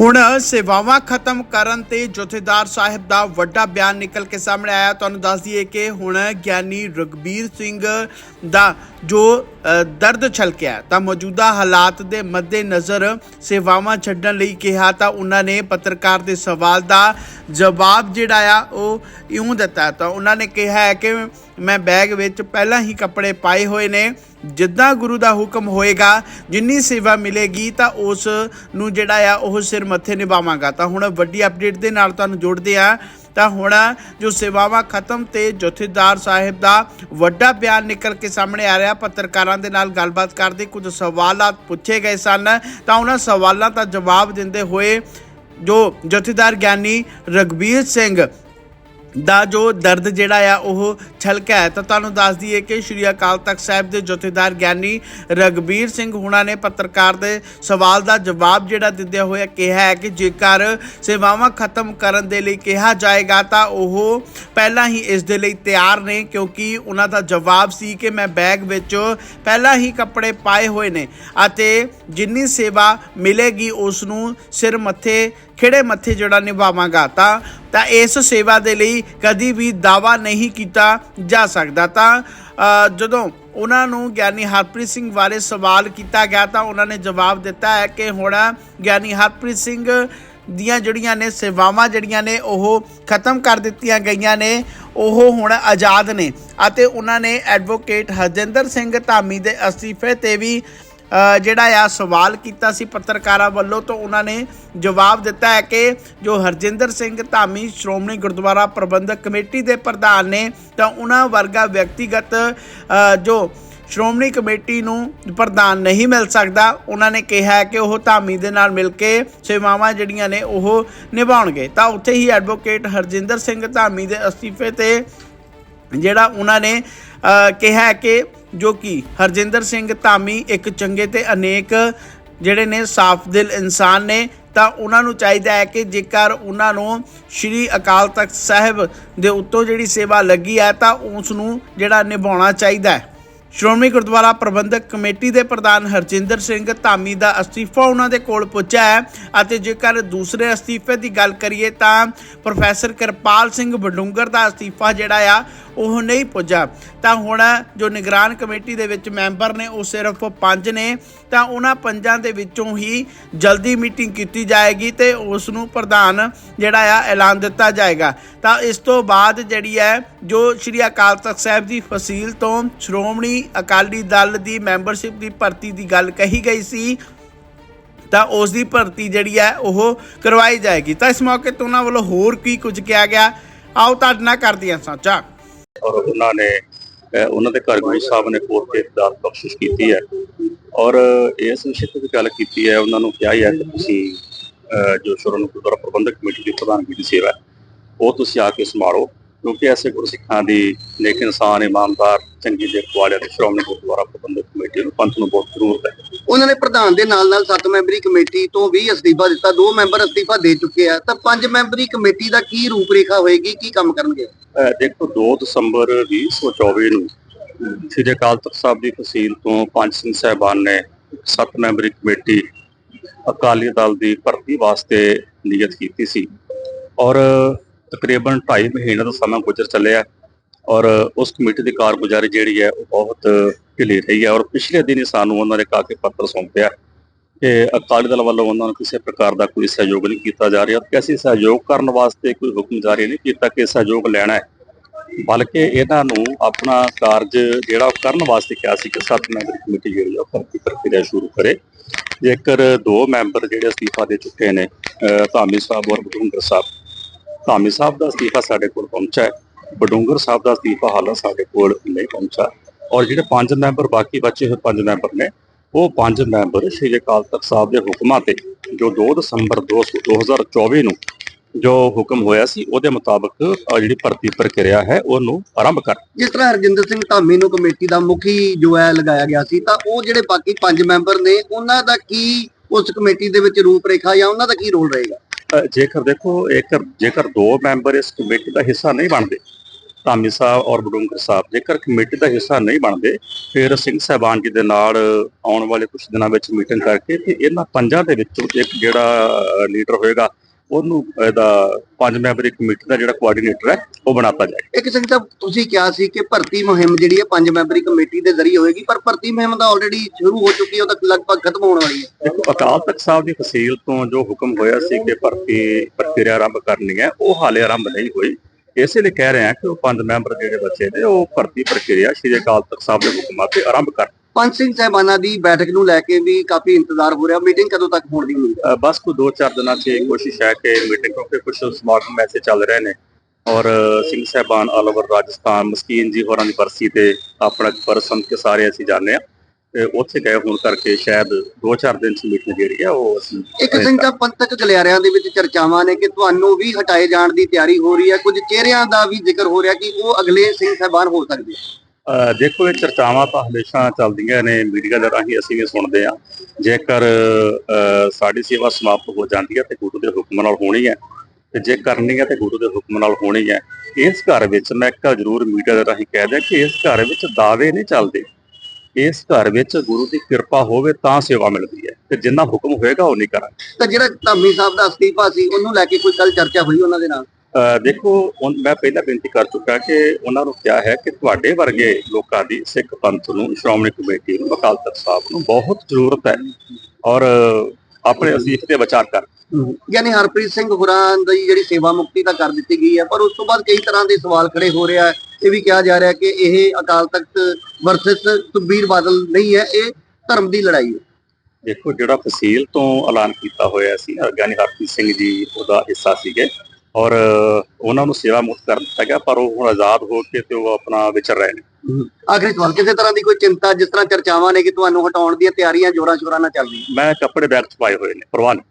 ਹੁਣ ਸੇਵਾਵਾਂ ਖਤਮ ਕਰਨ ਤੇ ਜਥੇਦਾਰ ਸਾਹਿਬ ਦਾ ਵੱਡਾ ਬਿਆਨ ਨਿਕਲ ਕੇ ਸਾਹਮਣੇ ਆਇਆ। ਤੁਹਾਨੂੰ ਦੱਸ ਦਈਏ ਕਿ ਹੁਣ ਗਿਆਨੀ ਰਗਬੀਰ ਸਿੰਘ ਦਾ ਜੋ ਦਰਦ ਛਲਕਿਆ, ਤਾਂ ਮੌਜੂਦਾ ਹਾਲਾਤ ਦੇ ਮੱਦੇਨਜ਼ਰ ਸੇਵਾਵਾਂ ਛੱਡਣ ਲਈ ਕਿਹਾ, ਤਾਂ ਉਹਨਾਂ ਨੇ ਪੱਤਰਕਾਰ ਦੇ ਸਵਾਲ ਦਾ ਜਵਾਬ ਜਿਹੜਾ ਆ, ਉਹ ਇਉਂ ਦਿੱਤਾ। ਤਾਂ ਉਹਨਾਂ ਨੇ ਕਿਹਾ ਹੈ ਕਿ ਮੈਂ ਬੈਗ ਵਿੱਚ ਪਹਿਲਾਂ ਹੀ ਕੱਪੜੇ ਪਾਏ ਹੋਏ ਨੇ। ਜਿੱਦਾਂ ਗੁਰੂ ਦਾ ਹੁਕਮ ਹੋਏਗਾ, ਜਿੰਨੀ ਸੇਵਾ ਮਿਲੇਗੀ ਤਾਂ ਉਸ ਨੂੰ ਜਿਹੜਾ ਆ ਉਹ ਸਿਰ ਮੱਥੇ ਨਿਭਾਵਾਂਗਾ। ਤਾਂ ਹੁਣ ਵੱਡੀ ਅਪਡੇਟ ਦੇ ਨਾਲ ਤੁਹਾਨੂੰ ਜੋੜਦੇ ਆ, ਤਾਂ ਹੁਣ ਜੋ ਸੇਵਾਵਾਂ ਖਤਮ ਤੇ ਜਥੇਦਾਰ ਸਾਹਿਬ ਦਾ ਵੱਡਾ ਬਿਆਨ ਨਿਕਲ ਕੇ ਸਾਹਮਣੇ ਆ ਰਿਹਾ, ਪੱਤਰਕਾਰਾਂ ਦੇ ਨਾਲ ਗੱਲਬਾਤ ਕਰਦੇ ਕੁਝ ਸਵਾਲਾਤ ਪੁੱਛੇ ਗਏ ਸਨ। ਤਾਂ ਉਹਨਾਂ ਸਵਾਲਾਂ ਦਾ ਜਵਾਬ ਦਿੰਦੇ ਹੋਏ ਜੋ ਜਥੇਦਾਰ ਗਿਆਨੀ ਰਗਬੀਰ ਸਿੰਘ ਦਾ ਜੋ ਦਰਦ ਜਿਹੜਾ ਆ, ਉਹ ਛਲਕਿਆ ਹੈ। ਤਾਂ ਤੁਹਾਨੂੰ ਦੱਸ ਦਈਏ ਕਿ ਸ਼੍ਰੀ ਅਕਾਲ ਤਖਤ ਸਾਹਿਬ ਦੇ ਜਥੇਦਾਰ ਗਿਆਨੀ ਰਗਬੀਰ ਸਿੰਘ ਹੁਣਾਂ ਨੇ ਪੱਤਰਕਾਰ ਦੇ ਸਵਾਲ ਦਾ ਜਵਾਬ ਜਿਹੜਾ ਦਿੰਦੇ ਹੋਏ ਕਿਹਾ ਹੈ ਕਿ ਜੇਕਰ ਸੇਵਾਵਾਂ ਖਤਮ ਕਰਨ ਦੇ ਲਈ ਕਿਹਾ ਜਾਏਗਾ, ਤਾਂ ਉਹ ਪਹਿਲਾਂ ਹੀ ਇਸ ਦੇ ਲਈ ਤਿਆਰ ਨੇ, ਕਿਉਂਕਿ ਉਹਨਾਂ ਦਾ ਜਵਾਬ ਸੀ ਕਿ ਮੈਂ ਬੈਗ ਵਿੱਚ ਪਹਿਲਾਂ ਹੀ ਕੱਪੜੇ ਪਾਏ ਹੋਏ ਨੇ ਅਤੇ ਜਿੰਨੀ ਸੇਵਾ ਮਿਲੇਗੀ, ਉਸ ਨੂੰ ਸਿਰ ਮੱਥੇ ਖਿਹੜੇ ਮੱਥੇ ਜਿਹੜਾ ਨਿਭਾਵਾਂਗਾ? ਤਾਂ ਤਾਂ ਇਸ ਸੇਵਾ ਦੇ ਲਈ ਕਦੀ ਵੀ ਦਾਵਾ ਨਹੀਂ ਕੀਤਾ ਜਾ ਸਕਦਾ। ਤਾਂ ਜਦੋਂ ਉਹਨਾਂ ਨੂੰ ਗਿਆਨੀ ਹਰਪ੍ਰੀਤ ਸਿੰਘ ਬਾਰੇ ਸਵਾਲ ਕੀਤਾ ਗਿਆ, ਤਾਂ ਉਹਨਾਂ ਨੇ ਜਵਾਬ ਦਿੱਤਾ ਹੈ ਕਿ ਹੁਣ ਗਿਆਨੀ ਹਰਪ੍ਰੀਤ ਸਿੰਘ ਦੀਆਂ ਜਿਹੜੀਆਂ ਨੇ ਸੇਵਾਵਾਂ ਜਿਹੜੀਆਂ ਨੇ, ਉਹ ਖਤਮ ਕਰ ਦਿੱਤੀਆਂ ਗਈਆਂ ਨੇ, ਉਹ ਹੁਣ ਆਜ਼ਾਦ ਨੇ। ਅਤੇ ਉਹਨਾਂ ਨੇ ਐਡਵੋਕੇਟ ਹਰਜਿੰਦਰ ਸਿੰਘ ਧਾਮੀ ਦੇ ਅਸਤੀਫੇ ਤੇ ਵੀ ਜਿਹੜਾ ਆ ਸਵਾਲ ਕੀਤਾ ਸੀ ਪੱਤਰਕਾਰਾਂ ਵੱਲੋਂ ਤਾਂ ਉਹਨਾਂ ਨੇ ਜਵਾਬ ਦਿੱਤਾ ਹੈ ਕਿ ਜੋ ਹਰਜਿੰਦਰ ਸਿੰਘ ਧਾਮੀ ਸ਼੍ਰੋਮਣੀ ਗੁਰਦੁਆਰਾ ਪ੍ਰਬੰਧਕ ਕਮੇਟੀ ਦੇ ਪ੍ਰਧਾਨ ਨੇ ਤਾਂ ਉਹਨਾਂ ਵਰਗਾ ਵਿਅਕਤੀਗਤ ਜੋ ਸ਼੍ਰੋਮਣੀ ਕਮੇਟੀ ਨੂੰ ਪ੍ਰਧਾਨ ਨਹੀਂ ਮਿਲ ਸਕਦਾ, ਉਹਨਾਂ ਨੇ ਕਿਹਾ ਹੈ ਕਿ ਉਹ ਧਾਮੀ ਦੇ ਨਾਲ ਮਿਲ ਕੇ ਸੇਵਾਵਾਂ ਜਿਹੜੀਆਂ ਨੇ ਉਹ ਨਿਭਾਉਣਗੇ। ਤਾਂ ਉੱਥੇ ਹੀ ਐਡਵੋਕੇਟ ਹਰਜਿੰਦਰ ਸਿੰਘ ਧਾਮੀ ਦੇ ਅਸਤੀਫੇ ਤੇ ਜਿਹੜਾ ਉਹਨਾਂ ਨੇ ਕਿਹਾ ਕਿ ਜੋ ਕਿ ਹਰਜਿੰਦਰ ਸਿੰਘ ਧਾਮੀ ਇੱਕ ਚੰਗੇ ਤੇ ਅਨੇਕ ਜਿਹੜੇ ਨੇ ਸਾਫ਼ ਦਿਲ ਇਨਸਾਨ ਨੇ, ਤਾਂ ਉਹਨਾਂ ਨੂੰ ਚਾਹੀਦਾ ਹੈ ਕਿ ਜੇਕਰ ਉਹਨਾਂ ਨੂੰ ਸ਼੍ਰੀ ਅਕਾਲ ਤਖਤ ਸਾਹਿਬ ਦੇ ਉੱਤੋਂ ਜਿਹੜੀ ਸੇਵਾ ਲੱਗੀ ਹੈ, ਤਾਂ ਉਸ ਨੂੰ ਜਿਹੜਾ ਨਿਭਾਉਣਾ ਚਾਹੀਦਾ ਹੈ। ਸ਼੍ਰੋਮਣੀ ਗੁਰਦੁਆਰਾ ਪ੍ਰਬੰਧਕ ਕਮੇਟੀ ਦੇ ਪ੍ਰਧਾਨ ਹਰਜਿੰਦਰ ਸਿੰਘ ਧਾਮੀ ਦਾ ਅਸਤੀਫਾ ਉਹਨਾਂ ਦੇ ਕੋਲ ਪੁੱਜਾ ਹੈ ਅਤੇ ਜੇਕਰ ਦੂਸਰੇ ਅਸਤੀਫੇ ਦੀ ਗੱਲ ਕਰੀਏ, ਤਾਂ ਪ੍ਰੋਫੈਸਰ ਕਿਰਪਾਲ ਸਿੰਘ ਬਡੂੰਗਰ ਦਾ ਅਸਤੀਫਾ ਜਿਹੜਾ ਆ ਉਹ ਨਹੀਂ ਪੁੱਜਾ। ਤਾਂ ਹੁਣ ਜੋ ਨਿਗਰਾਨ ਕਮੇਟੀ ਦੇ ਵਿੱਚ ਮੈਂਬਰ ਨੇ, ਉਹ ਸਿਰਫ ਪੰਜ ਨੇ। ਤਾਂ ਉਹਨਾਂ ਪੰਜਾਂ ਦੇ ਵਿੱਚੋਂ ਹੀ ਜਲਦੀ ਮੀਟਿੰਗ ਕੀਤੀ ਜਾਏਗੀ ਤੇ ਉਸ ਨੂੰ ਪ੍ਰਧਾਨ ਜਿਹੜਾ ਆ ਐਲਾਨ ਦਿੱਤਾ ਜਾਏਗਾ। ਤਾਂ ਇਸ ਤੋਂ ਬਾਅਦ ਜਿਹੜੀ ਹੈ, ਜੋ ਸ਼੍ਰੀ ਅਕਾਲ ਤਖਤ ਸਾਹਿਬ ਦੀ ਫਸੀਲ ਤੋਂ ਸ਼੍ਰੋਮਣੀ ਅਕਾਲੀ ਦਲ ਦੀ ਮੈਂਬਰਸ਼ਿਪ ਦੀ ਭਰਤੀ ਦੀ ਗੱਲ ਕਹੀ ਗਈ ਸੀ, ਤਾਂ ਉਸ ਦੀ ਭਰਤੀ ਜਿਹੜੀ ਹੈ, ਉਹ ਕਰਵਾਈ ਜਾਏਗੀ। ਤਾਂ ਇਸ ਮੌਕੇ ਤੇ ਉਹਨਾਂ ਵੱਲੋਂ ਹੋਰ ਕੀ ਕੁਝ ਕਿਹਾ ਗਿਆ? ਆਓ ਤੁਹਾਡੇ ਨਾਲ ਕਰਦੀ ਹਾਂ ਸਾਂਝਾ। ਔਰ ਉਹਨਾਂ ਨੇ ਉਹਨਾਂ ਦੇ ਘਰ ਗੁਰੂ ਸਾਹਿਬ ਨੇ ਕੋਰਟ ਤੇ ਦਾਤ ਬਖਸ਼ਿਸ਼ ਕੀਤੀ ਹੈ। ਔਰ ਇਸ ਵਿਸ਼ੇ ਤੇ ਵੀ ਗੱਲ ਕੀਤੀ ਹੈ, ਉਹਨਾਂ ਨੂੰ ਕਿਹਾ ਹੈ ਕਿ ਤੁਸੀਂ, ਅਹ, ਜੋ ਸ਼੍ਰੋਮਣੀ ਗੁਰਦੁਆਰਾ ਪ੍ਰਬੰਧਕ ਕਮੇਟੀ ਦੀ ਪ੍ਰਧਾਨਗੀ ਦੀ ਸੇਵਾ ਉਹ ਤੁਸੀਂ ਆ ਕੇ ਸੰਭਾਲੋ। ਕਿਉਂਕਿ ਐਸੇ ਗੁਰਸਿੱਖਾਂ ਦੀ ਨੇਕ ਇਨਸਾਨ, ਇਮਾਨਦਾਰ, ਚੰਗੀ ਦੇਖ ਵਾਲਿਆਂ ਦੀ ਸ਼੍ਰੋਮਣੀ ਗੁਰਦੁਆਰਾ ਪ੍ਰਬੰਧਕ ਕਮੇਟੀ ਨੂੰ ਪੰਥ ਨੂੰ ਬਹੁਤ ਜ਼ਰੂਰਤ ਹੈ। ਉਹਨਾਂ ਨੇ ਪ੍ਰਧਾਨ ਦੇ ਨਾਲ ਨਾਲ 7 ਮੈਂਬਰੀ ਕਮੇਟੀ ਤੋਂ ਵੀ ਅਸਤੀਫਾ ਦਿੱਤਾ। ਦੋ ਮੈਂਬਰ ਅਸਤੀਫਾ ਦੇ ਚੁੱਕੇ ਆ। ਤਾਂ 5 ਮੈਂਬਰੀ ਕਮੇਟੀ ਦਾ ਕੀ ਰੂਪ ਰੇਖਾ ਹੋਏਗੀ, ਕੀ ਕੰਮ ਕਰਨਗੇ? ਦੇਖੋ 2 ਦਸੰਬਰ 2024 ਨੂੰ ਸ੍ਰੀ ਅਕਾਲ ਤਖਤ ਸਾਹਿਬ ਦੀ ਤਹਿਸੀਲ ਤੋਂ ਪੰਜ ਸਿੰਘ ਸਾਹਿਬਾਨ ਨੇ ਸੱਤ ਮੈਂਬਰੀ ਕਮੇਟੀ ਅਕਾਲੀ ਦਲ ਦੀ ਭਰਤੀ ਵਾਸਤੇ ਨਿਯਤ ਕੀਤੀ ਸੀ ਔਰ ਤਕਰੀਬਨ 2.5 ਮਹੀਨੇ ਦਾ ਸਮਾਂ ਗੁਜ਼ਰ ਚੱਲਿਆ ਔਰ ਉਸ ਕਮੇਟੀ ਦੀ ਕਾਰਗੁਜ਼ਾਰੀ ਜਿਹੜੀ ਹੈ ਉਹ ਬਹੁਤ ਢਿੱਲੀ ਰਹੀ ਹੈ ਔਰ ਪਿਛਲੇ ਦਿਨ ਹੀ ਸਾਨੂੰ ਉਹਨਾਂ ਨੇ ਕਾਕੇ ਪੱਤਰ ਸੌਂਪਿਆ। ਕਿ ਅਕਾਲੀ ਦਲ ਵੱਲੋਂ ਉਹਨਾਂ ਨੂੰ ਕਿਸੇ ਪ੍ਰਕਾਰ ਦਾ ਕੋਈ ਸਹਿਯੋਗ ਨਹੀਂ ਕੀਤਾ ਜਾ ਰਿਹਾ ਕਿ ਅਸੀਂ ਸਹਿਯੋਗ ਕਰਨ ਵਾਸਤੇ ਕੋਈ ਹੁਕਮ ਜਾਰੀ ਨਹੀਂ ਕੀਤਾ ਕਿ ਸਹਿਯੋਗ ਲੈਣਾ ਹੈ। ਬਲਕਿ ਇਹਨਾਂ ਨੂੰ ਆਪਣਾ ਕਾਰਜ ਜਿਹੜਾ ਉਹ ਕਰਨ ਵਾਸਤੇ ਕਿਹਾ ਸੀ ਕਿ ਸੱਤ ਮੈਂਬਰੀ ਕਮੇਟੀ ਜਿਹੜੀ ਆ ਉਹ ਭਰਤੀ ਪ੍ਰਕਿਰਿਆ ਸ਼ੁਰੂ ਕਰੇ। ਜੇਕਰ ਦੋ ਮੈਂਬਰ ਜਿਹੜੇ ਅਸਤੀਫਾ ਦੇ ਚੁੱਕੇ ਨੇ ਧਾਮੀ ਸਾਹਿਬ ਔਰ ਬਡੂੰਗਰ ਸਾਹਿਬ। ਧਾਮੀ ਸਾਹਿਬ ਦਾ ਅਸਤੀਫਾ ਸਾਡੇ ਕੋਲ ਪਹੁੰਚਾ ਹੈ। ਬਡੂੰਗਰ ਸਾਹਿਬ ਦਾ ਅਸਤੀਫਾ ਹਾਲਾਂ ਸਾਡੇ ਕੋਲ ਨਹੀਂ ਪਹੁੰਚਾ ਔਰ ਜਿਹੜੇ ਪੰਜ ਮੈਂਬਰ ਬਾਕੀ ਬਚੇ ਹੋਏ ਪੰਜ ਮੈਂਬਰ ਨੇ ਉਹ ਪੰਜ ਮੈਂਬਰ ਸ਼੍ਰੀ ਅਕਾਲ ਤਖਤ ਸਾਹਿਬ ਦੇ ਹੁਕਮਾਂ ਤੇ ਜੋ 2 ਦਸੰਬਰ 2024 ਨੂੰ ਜੋ ਹੁਕਮ ਹੋਇਆ ਸੀ ਉਹਦੇ ਮੁਤਾਬਕ ਜਿਹੜੀ ਭਰਤੀ ਪ੍ਰਕਿਰਿਆ ਹੈ ਉਹਨੂੰ ਆਰੰਭ ਕਰ ਜਿਸ ਤਰ੍ਹਾਂ ਹਰਜਿੰਦਰ ਸਿੰਘ ਧਾਮੀ ਨੂੰ ਕਮੇਟੀ ਦਾ ਮੁਖੀ ਜੋ ਹੈ ਲਗਾਇਆ ਗਿਆ ਸੀ ਤਾਂ ਉਹ ਜਿਹੜੇ ਬਾਕੀ ਪੰਜ ਮੈਂਬਰ ਨੇ ਉਹਨਾਂ ਦਾ ਕੀ ਉਸ ਕਮੇਟੀ ਦੇ ਵਿੱਚ ਰੂਪਰੇਖਾ ਜਾਂ ਉਹਨਾਂ ਦਾ ਕੀ ਰੋਲ ਰਹੇਗਾ? ਜੇਕਰ ਦੇਖੋ ਇੱਕ ਜੇਕਰ ਦੋ ਮੈਂਬਰ ਇਸ ਕਮੇਟੀ ਦਾ ਹਿੱਸਾ ਨਹੀਂ ਬਣਦੇ ਧਾਮੀ ਸਾਹਿਬ ਔਰ ਬਡੂੰਗਰ ਸਾਹਿਬ ਜੇਕਰ ਕਮੇਟੀ ਦਾ ਹਿੱਸਾ ਨਹੀਂ ਬਣਦੇ ਫਿਰ ਸਿੰਘ ਸਾਹਿਬਾਨ ਜੀ ਦੇ ਨਾਲ ਆਉਣ ਵਾਲੇ ਕੁਝ ਦਿਨਾਂ ਵਿੱਚ ਮੀਟਿੰਗ ਕਰਕੇ ਤੇ ਇਹਨਾਂ ਪੰਜਾਂ ਦੇ ਵਿੱਚੋਂ ਇੱਕ ਜਿਹੜਾ ਲੀਡਰ ਹੋਏਗਾ ਉਹਨੂੰ ਇਹਦਾ ਪੰਜ ਮੈਂਬਰੀ ਕਮੇਟੀ ਦਾ ਜਿਹੜਾ ਕੋਆਰਡੀਨੇਟਰ ਹੈ ਉਹ ਬਣਾਤਾ ਜਾਏ ਇੱਕ ਸਿੰਘ ਸਾਹਿਬ ਤੁਸੀਂ ਕਿਹਾ ਸੀ ਕਿ ਭਰਤੀ ਮੁਹਿੰਮ ਜਿਹੜੀ ਹੈ ਪੰਜ ਮੈਂਬਰੀ ਕਮੇਟੀ ਦੇ ਜ਼ਰੀਏ ਹੋਏਗੀ ਪਰ ਭਰਤੀ ਮੁਹਿੰਮ ਤਾਂ ਆਲਰੇਡੀ ਸ਼ੁਰੂ ਹੋ ਚੁੱਕੀ ਹੈ ਉਹ ਤਾਂ ਲਗਭਗ ਖਤਮ ਹੋਣ ਵਾਲੀ ਹੈ। ਦੇਖੋ ਅਕਾਲ ਤਖਤ ਸਾਹਿਬ ਦੀ ਫਸੀਲ ਤੋਂ ਜੋ ਹੁਕਮ ਹੋਇਆ ਸੀ ਕਿ ਭਰਤੀ ਪ੍ਰਕਿਰਿਆ ਆਰੰਭ ਕਰਨੀ ਹੈ ਉਹ ਹਾਲੇ ਆਰੰਭ ਨਹੀਂ ਹੋਈ। ਇਸੇ ਲਈ ਕਹਿ ਰਹੇ ਹਾਂ ਕਿ ਉਹ ਪੰਜ ਮੈਂਬਰ ਜਿਹੜੇ ਬੱਚੇ ਨੇ ਉਹ ਭਰਤੀ ਪ੍ਰਕਿਰਿਆ ਸ਼੍ਰੀ ਅਕਾਲ ਤਖਤ ਸਾਹਿਬ ਦੇ ਹੁਕਮਾਂ ਤੇ ਆਰੰਭ ਕਰਨ ਪੰਜ ਸਿੰਘ ਸਾਹਿਬਾਨਾਂ ਦੀ ਬੈਠਕ ਨੂੰ ਲੈ ਕੇ ਵੀ ਕਾਫੀ ਇੰਤਜ਼ਾਰ ਹੋ ਰਿਹਾ। ਮੀਟਿੰਗ ਕਦੋਂ ਤੱਕ ਹੋਣ ਦੀ ਉਮੀਦ ਹੈ? ਬਸ ਕੋਈ 2-4 ਦਿਨਾਂ 'ਚ ਇਹ ਕੋਸ਼ਿਸ਼ ਹੈ ਕਿ ਮੀਟਿੰਗ ਕਿਉਂਕਿ ਕੁਝ ਸਮਾਗਮ ਐਸੇ ਚੱਲ ਰਹੇ ਨੇ। ਔਰ ਸਿੰਘ ਸਾਹਿਬਾਨ ਆਲ ਓਵਰ ਰਾਜਸਥਾਨ ਮਸਕੀਨ ਜੀ ਹੋਰਾਂ ਦੀ ਬਰਸੀ ਤੇ ਆਪਣਾ ਪਰਸਨ ਕੇ ਸਾਰੇ ਅਸੀਂ ਜਾਣਦੇ ਆ ਤੇ ਉੱਥੇ ਗਏ ਹੋਣ ਕਰਕੇ ਸ਼ਾਇਦ 2-4 ਦਿਨ 'ਚ ਮੀਟਿੰਗ ਜਿਹੜੀ ਆ ਉਹ ਅਸੀਂ ਇੱਕ ਸਾਹਿਬ ਪੰਥਕ ਗਲਿਆਰਿਆਂ ਦੇ ਵਿੱਚ ਚਰਚਾਵਾਂ ਨੇ ਕਿ ਤੁਹਾਨੂੰ ਵੀ ਹਟਾਏ ਜਾਣ ਦੀ ਤਿਆਰੀ ਹੋ ਰਹੀ ਹੈ ਕੁਝ ਚਿਹਰਿਆਂ ਦਾ ਵੀ ਜ਼ਿਕਰ ਹੋ ਰਿਹਾ ਕਿ ਉਹ ਅਗਲੇ ਸਿੰਘ ਸਾਹਿਬਾਨ ਹੋ ਸਕਦੇ ਦੇਖੋ ਇਹ ਚਰਚਾਵਾਂ ਤਾਂ ਹਮੇਸ਼ਾ ਚੱਲਦੀਆਂ ਨੇ ਮੀਡੀਆ ਦੇ ਰਾਹੀਂ ਅਸੀਂ ਵੀ ਸੁਣਦੇ ਆ ਜੇਕਰ ਸਾਡੀ ਸੇਵਾ ਸਮਾਪਤ ਹੋ ਜਾਂਦੀ ਹੈ ਤੇ ਗੁਰੂ ਦੇ ਹੁਕਮ ਨਾਲ ਹੋਣੀ ਹੈ ਤੇ ਜੇ ਕਰਨੀ ਹੈ ਤੇ ਗੁਰੂ ਦੇ ਹੁਕਮ ਨਾਲ ਹੋਣੀ ਹੈ। ਇਸ ਘਰ ਵਿੱਚ ਮੈਂ ਇੱਕ ਜ਼ਰੂਰ ਮੀਡੀਆ ਦੇ ਰਾਹੀਂ ਕਹਿ ਦਿਆਂ ਕਿ ਇਸ ਘਰ ਵਿੱਚ ਦਾਅਵੇ ਨਹੀਂ ਚੱਲਦੇ। ਇਸ ਘਰ ਵਿੱਚ ਗੁਰੂ ਦੀ ਕਿਰਪਾ ਹੋਵੇ ਤਾਂ ਸੇਵਾ ਮਿਲਦੀ ਹੈ। ਤੇ ਜਿੰਨਾ ਹੁਕਮ ਹੋਏਗਾ ਉਹ ਨਹੀਂ ਕਰਾਂਗੇ। ਤਾਂ ਜਿਹੜਾ ਧਾਮੀ ਸਾਹਿਬ ਦਾ ਅਸਤੀਫਾ ਸੀ ਉਹਨੂੰ ਲੈ ਕੇ ਕੋਈ ਕੱਲ ਚਰਚਾ ਹੋਈ ਉਹਨਾਂ ਦੇ ਨਾਲ? ਦੇਖੋ ਮੈਂ ਪਹਿਲਾਂ ਬੇਨਤੀ ਕਰ ਚੁੱਕਾ ਕਿ ਉਹਨਾਂ ਨੂੰ ਕਿਹਾ ਹੈ ਕਿ ਤੁਹਾਡੇ ਵਰਗੇ ਲੋਕਾਂ ਦੀ ਸਿੱਖ ਪੰਥ ਨੂੰ ਸ਼੍ਰੋਮਣੀ ਕਮੇਟੀ ਨੂੰ ਅਕਾਲ ਤਖਤ ਸਾਹਿਬ ਨੂੰ ਬਹੁਤ ਜ਼ਰੂਰਤ ਹੈ। ਔਰ ਆਪਣੇ ਅਸੀਸ ਤੇ ਵਿਚਾਰ ਕਰ। ਯਾਨੀ ਹਰਪ੍ਰੀਤ ਸਿੰਘ ਹੋਰਾਂ ਦੀ ਜਿਹੜੀ ਸੇਵਾ ਮੁਕਤੀ ਤਾਂ ਕਰ ਦਿੱਤੀ ਗਈ ਹੈ ਪਰ ਉਸ ਤੋਂ ਬਾਅਦ ਕਈ ਤਰ੍ਹਾਂ ਦੇ ਸਵਾਲ ਖੜੇ ਹੋ ਰਿਹਾ ਹੈ। ਇਹ ਵੀ ਕਿਹਾ ਜਾ ਰਿਹਾ ਕਿ ਇਹ ਅਕਾਲ ਤਖਤ ਵਰਸਸ ਸੁਖਬੀਰ ਬਾਦਲ ਨਹੀਂ ਹੈ ਇਹ ਧਰਮ ਦੀ ਲੜਾਈ ਹੈ। ਦੇਖੋ ਜਿਹੜਾ ਫਸੀਲ ਤੋਂ ਐਲਾਨ ਕੀਤਾ ਹੋਇਆ ਸੀ ਗਿਆਨੀ ਹਰਪ੍ਰੀਤ ਸਿੰਘ ਜੀ ਉਹਦਾ ਹਿੱਸਾ ਸੀਗੇ। ਔਰ ਉਹਨਾਂ ਨੂੰ ਸੇਵਾ ਮੁਕਤ ਕਰ ਦਿੱਤਾ ਗਿਆ ਪਰ ਉਹ ਹੁਣ ਆਜ਼ਾਦ ਹੋ ਕੇ ਤੇ ਉਹ ਆਪਣਾ ਵਿਚਰ ਰਹੇ ਨੇ। ਆਖਰੀ ਸਵਾਲ ਕਿਸੇ ਤਰ੍ਹਾਂ ਦੀ ਕੋਈ ਚਿੰਤਾ ਜਿਸ ਤਰ੍ਹਾਂ ਚਰਚਾਵਾਂ ਨੇ ਕਿ ਤੁਹਾਨੂੰ ਹਟਾਉਣ ਦੀਆਂ ਤਿਆਰੀਆਂ ਜੋਰਾਂ ਸ਼ੋਰਾਂ ਨਾਲ ਚੱਲ ਮੈਂ ਕੱਪੜੇ ਬੈਗ ਚ ਪਾਏ ਹੋਏ ਨੇ ਪਰਵਾਹ ਨਹੀਂ